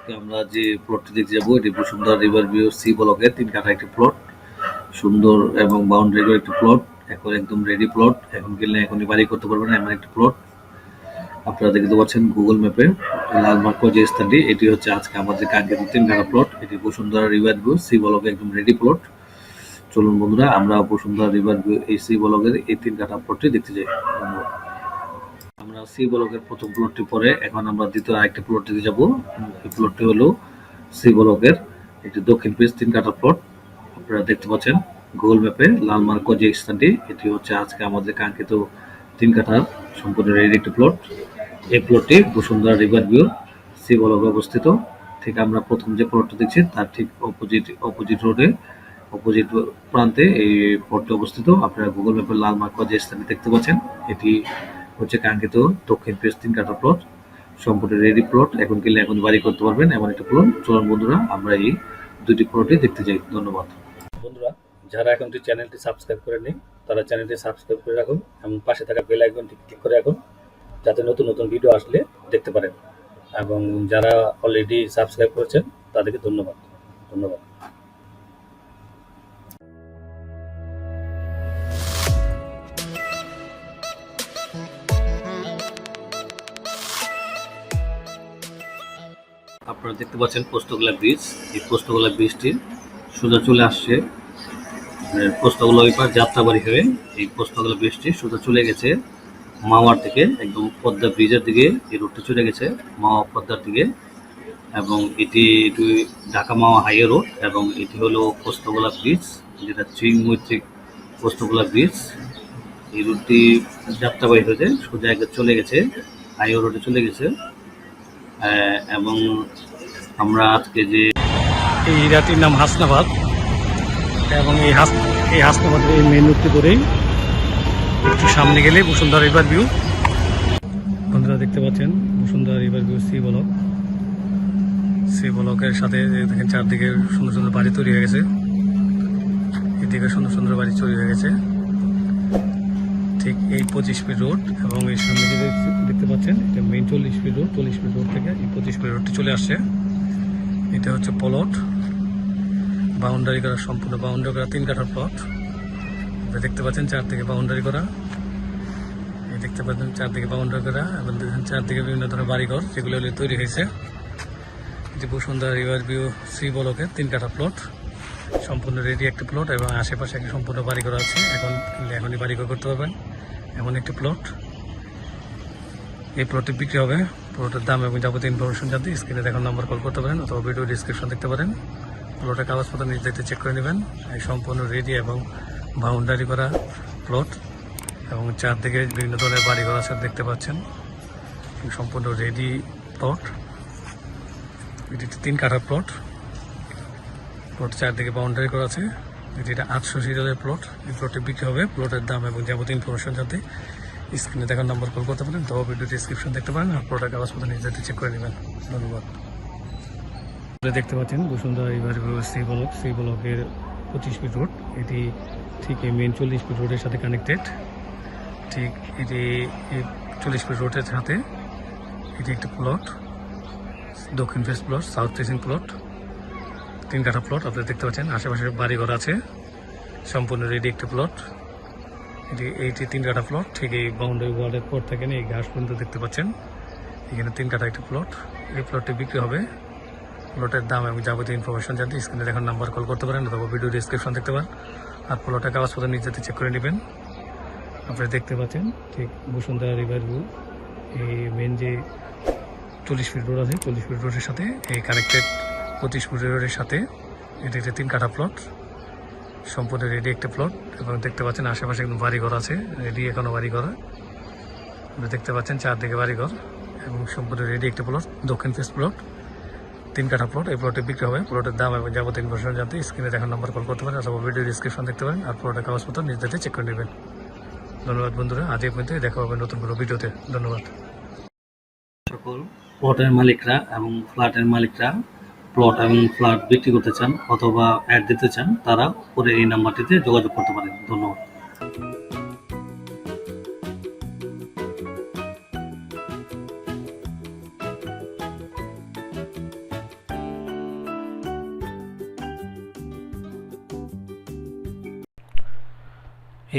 আজকে আমরা যে প্লটটি দেখতে যাব, এটি বসুন্ধরা রিভার ভিউ সি ব্লকের তিন কাঠা একটি প্লট সুন্দর এবং বাউন্ডারি করে একটি প্লট এখন একদম রেডি প্লট এখন কিনলে এখনই বাড়ি করতে পারবেন এমন একটি প্লট আপনারা দেখতে পাচ্ছেন গুগল ম্যাপে লাল মার্ক যে স্থানটি, এটি হচ্ছে আজকে আমাদের কাঙ্ক্ষিত তিন কাঠা প্লট এটি বসুন্ধরা রিভার ভিউ সি ব্লকে একদম রেডি প্লট চলুন বন্ধুরা, আমরা বসুন্ধরা রিভার ভিউ এই সি ব্লকের এই তিন কাঠা প্লটটি দেখতে যাই। আমরা সি ব্লকের প্রথম প্লটটি পরে এখন আমরা দ্বিতীয় আরেকটি প্লট দিতে যাব। এই প্লটটি হলো সি ব্লকের একটি দক্ষিণ পেজ তিন কাঠা প্লট আপনারা দেখতে পাচ্ছেন গুগল ম্যাপে লাল মার্ক যে স্থানটি, এটি হচ্ছে আজকে আমাদের কাঙ্ক্ষিত তিন কাঠার সম্পূর্ণ রেডি একটি প্লট এই প্লটটি বসুন্ধরা রিভার ভিউ সি ব্লকে অবস্থিত। ঠিক আমরা প্রথম যে প্লটটি দেখছি, তার ঠিক অপোজিট অপোজিট রোডে অপোজিট প্রান্তে এই প্লটটি অবস্থিত। আপনারা গুগল ম্যাপে লাল মার্ক যে স্থানটি দেখতে পাচ্ছেন, এটি হচ্ছে কাঙ্ক্ষিত দক্ষিণ পেস তিন কাঠা প্লট সম্পূর্ণ রেডি প্লট এখন কিনলে এখন বাড়ি করতে পারবেন, এমন একটা প্লট চলুন বন্ধুরা, আমরা এই দুটি প্লটে দেখতে যাই। ধন্যবাদ। বন্ধুরা, যারা এখনটি চ্যানেলটি সাবস্ক্রাইব করেনি তারা চ্যানেলটি সাবস্ক্রাইব করে রাখুন এবং পাশে থাকা বেল আইকনটি ক্লিক করে রাখুন, যাতে নতুন নতুন ভিডিও আসলে দেখতে পারেন। এবং যারা অলরেডি সাবস্ক্রাইব করেছেন, তাদেরকে ধন্যবাদ। ধন্যবাদ। আপনারা দেখতে পাচ্ছেন পোস্তগোলা ব্রিজ এই পোস্তগোলা ব্রিজটি সোজা চলে আসছে মানে পোস্তগোলা ওই পার যাত্রাবাড়ি হয়ে এই পোস্তগোলা ব্রিজটি সোজা চলে গেছে মাওয়ার দিকে, একদম পদ্মা ব্রিজের দিকে। এই রোডটি চলে গেছে মাওয়া পদ্মার দিকে এবং এটি এটি ঢাকা মাওয়া হাইওয়ে রোড এবং এটি হলো পোস্তগোলা ব্রিজ যেটা চিং মৈত্রিক পোস্তগোলা ব্রিজ এই রোডটি যাত্রাবাড়ি হয়েছে সোজা চলে গেছে হাইওয়ে রোডে চলে গেছে। এবং আমরা আজকে যে এই এরিয়াটির নাম হাসনাবাদ এবং এই হাস, এই হাসনাবাদের এই মেন রুটটি করেই একটু সামনে গেলে বসুন্ধরা রিভার ভিউ বন্ধুরা দেখতে পাচ্ছেন, Bashundhara River View C block C ব্লকের সাথে দেখেন চারদিকে সুন্দর সুন্দর বাড়ি তৈরি হয়ে গেছে। এদিকে সুন্দর সুন্দর বাড়ি তৈরি হয়ে গেছে। ঠিক এই পঁচিশ ফিট রোড এবং এই সামনে যে দেখতে পাচ্ছেন, এটা মেইন চল্লিশ ফিট রোড চল্লিশ ফিট রোড থেকে এই পঁচিশ ফিট রোডটি চলে আসছে। এটা হচ্ছে প্লট বাউন্ডারি করা সম্পূর্ণ বাউন্ডারি করা তিন কাঠার প্লট দেখতে পাচ্ছেন চারদিকে বাউন্ডারি করা। এই দেখতে পাচ্ছেন চারদিকে বাউন্ডারি করা এবং দেখেন চারদিকে বিভিন্ন ধরনের বাড়িঘর যেগুলো তৈরি হয়েছে। যে বসুন্ধরা রিভার ভিউ সি ব্লকের তিন কাঠা প্লট সম্পূর্ণ রেডি একটি প্লট এবং আশেপাশে একটি সম্পূর্ণ বাড়িঘর আছে। এখন এখনই বাড়ি ঘর করতে পারবেন। এমন একটি প্লট এই প্লটটি বিক্রি হবে। প্লটের দাম এবং যাবতীয় ইনফরমেশন জানতে স্ক্রিনে দেখার নাম্বার কল করতে পারেন অথবা ভিডিও ডিসক্রিপশন দেখতে পারেন। প্লটের কাগজপত্র নিজ দায়িত্বে চেক করে নেবেন। এই সম্পূর্ণ রেডি এবং বাউন্ডারি করা প্লট এবং চারদিকে বিভিন্ন ধরনের বাড়ি ঘর আছে দেখতে পাচ্ছেন। সম্পূর্ণ রেডি প্লট এটি একটি তিন কাঠার প্লট প্লট চারদিকে বাউন্ডারি করা আছে। এটি এটা আটশো সিরিয়ালের প্লট এই প্লটটি বিক্রি হবে। প্লটের দাম এবং যাবতীয় ইনফরমেশন জানতে স্ক্রিনে দেখার নাম্বার কল করতে পারেন তবে ভিডিও ডিসক্রিপশন দেখতে পারেন, আর প্লটের কাগজপত্র নিজেদের চেক করে নেবেন। ধন্যবাদ। দেখতে পাচ্ছেন Bashundhara View C block C ব্লকের পঁচিশ ফিট রোড এটি ঠিক এই মেন চল্লিশ ফিট রোডের সাথে কানেক্টেড ঠিক এটি চল্লিশ ফিট রোডের সাথে এটি একটি প্লট দক্ষিণ face plot south facing plot তিন কাঠা প্লট আপনারা দেখতে পাচ্ছেন, আশেপাশে বাড়িঘর আছে, সম্পূর্ণ রেডি একটি প্লট এটি এইটি তিন কাঠা প্লট ঠিক এই বাউন্ডারি ওয়ালের পর থেকে এই ঘাস পর্যন্ত দেখতে পাচ্ছেন। এখানে তিন কাঠা একটি প্লট এই প্লটটি বিক্রি হবে। প্লটের দাম এবং যাবতীয় ইনফরমেশন জানতে স্ক্রিনে দেখার নাম্বার কল করতে পারেন অথবা ভিডিও ডিসক্রিপশন দেখতে পারেন। আর প্লটের কাগজপত্র নিজেতে চেক করে নেবেন। আপনারা দেখতে পাচ্ছেন, ঠিক বসুন্ধরা রিভার ভিউ এই মেন যে চল্লিশ ফিট রোড আছে, চল্লিশ ফিট রোডের সাথে, এই কানেক্টেড পঁচিশ ফিট রোডের সাথে। এটি একটি তিন কাঠা প্লট সম্পূর্ণ রেডি একটা প্লট এবং দেখতে পাচ্ছেন আশেপাশে একদম বাড়িঘর আছে রেডি এখনও বাড়িঘর। দেখতে পাচ্ছেন চারদিকে বাড়িঘর এবং সম্পূর্ণ রেডি একটা প্লট দক্ষিণ ফেস প্লট তিন কাঠা প্লট এই প্লটে বিক্রি হবে। প্লটের দাম এবং যাবতীয় ইনফরমেশন জানতে স্ক্রিনে দেখার নাম্বার কল করতে পারেন অথবা ভিডিও ডিসক্রিপশন দেখতে পারেন আর প্লটের কাগজপত্র নিজেদের চেক করে নেবেন। ধন্যবাদ বন্ধুরা, আজ এই পর্যন্ত দেখা হবে নতুন কোনো ভিডিওতে ধন্যবাদ। সকল প্লটের মালিকরা এবং ফ্ল্যাটের মালিকরা প্লট এবং ফ্ল্যাট বিক্রি করতে চান অথবা অ্যাড দিতে চান, তারা পরে এই নাম্বারটিতে যোগাযোগ করতে পারেন। ধন্যবাদ।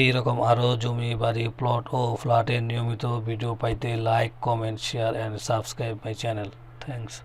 এই রকম আরও জমি, বাড়ি প্লট ও ফ্ল্যাটের নিয়মিত ভিডিও পাইতে like comment share and subscribe my channel thanks